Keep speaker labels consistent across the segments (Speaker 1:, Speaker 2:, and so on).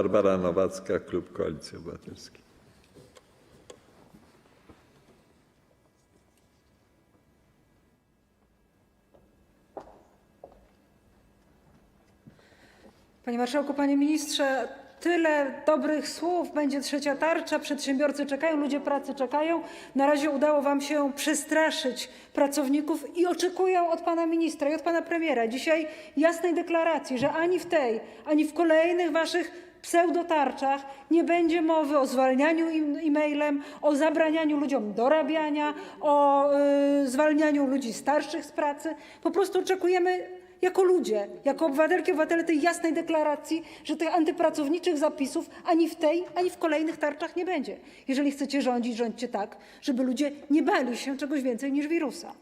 Speaker 1: Barbara Nowacka, klub Koalicji Obywatelskiej.
Speaker 2: Panie marszałku, panie ministrze, tyle dobrych słów, będzie trzecia tarcza, przedsiębiorcy czekają, ludzie pracy czekają. Na razie udało wam się przestraszyć pracowników i oczekują od pana ministra i od pana premiera dzisiaj jasnej deklaracji, że ani w tej, ani w kolejnych waszych pseudotarczach nie będzie mowy o zwalnianiu e-mailem, o zabranianiu ludziom dorabiania, o y, zwalnianiu ludzi starszych z pracy. Po prostu oczekujemy jako ludzie, jako obywatelki, obywatele tej jasnej deklaracji, że tych antypracowniczych zapisów ani w tej, ani w kolejnych tarczach nie będzie. Jeżeli chcecie rządzić, rządźcie tak, żeby ludzie nie bali się czegoś więcej niż wirusa.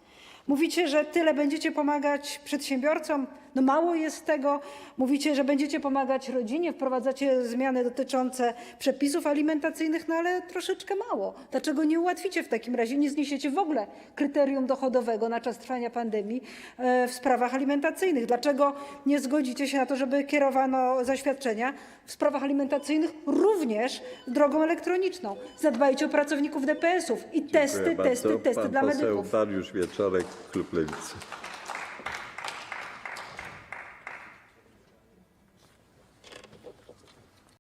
Speaker 2: Mówicie, że tyle będziecie pomagać przedsiębiorcom, no mało jest tego. Mówicie, że będziecie pomagać rodzinie, wprowadzacie zmiany dotyczące przepisów alimentacyjnych, no ale troszeczkę mało. Dlaczego nie ułatwicie w takim razie, nie zniesiecie w ogóle kryterium dochodowego na czas trwania pandemii e, w sprawach alimentacyjnych? Dlaczego nie zgodzicie się na to, żeby kierowano zaświadczenia w sprawach alimentacyjnych również drogą elektroniczną? Zadbajcie o pracowników DPS-ów i testy,
Speaker 1: Dziękuję
Speaker 2: testy,
Speaker 1: bardzo.
Speaker 2: testy
Speaker 1: Pan
Speaker 2: dla
Speaker 1: poseł
Speaker 2: medyków.
Speaker 1: Dariusz Wieczorek, klub Lewicy.